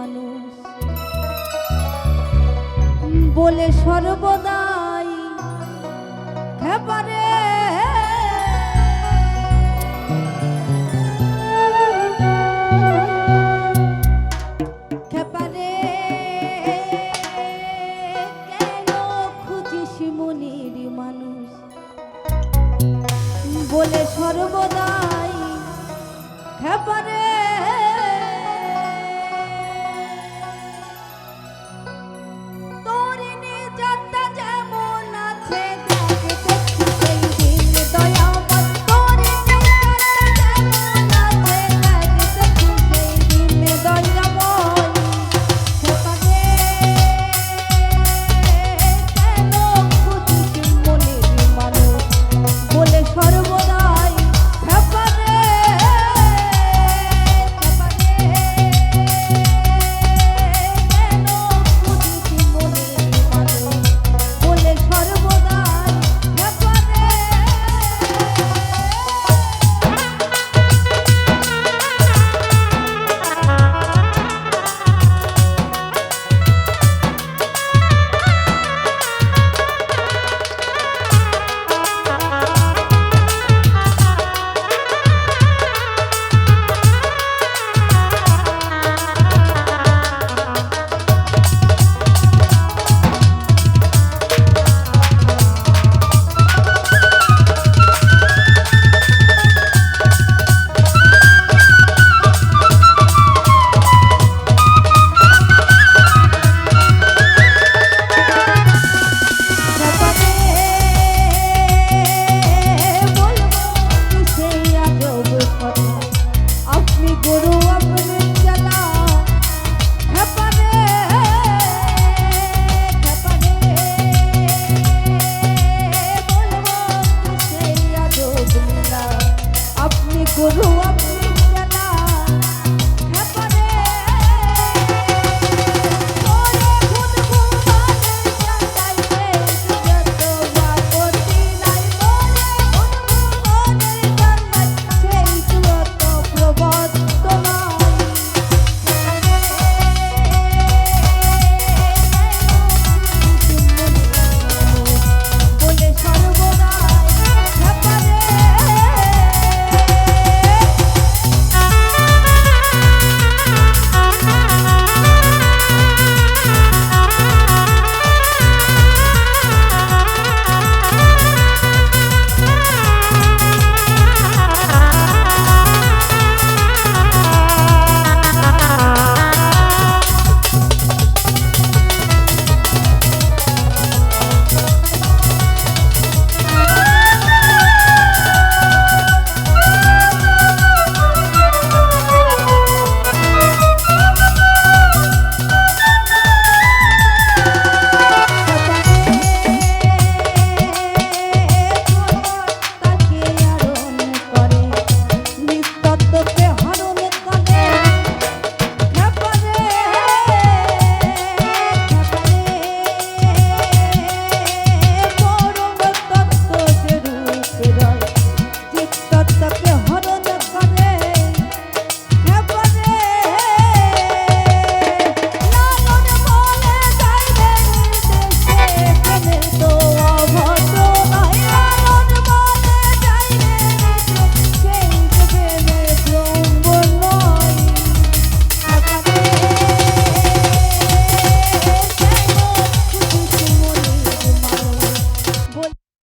মানুষ। বলে সর্বদাই খেপারে খেপারে কেন খুঁজিস মনির মানুষ? বলে সর্বদাই খেপারে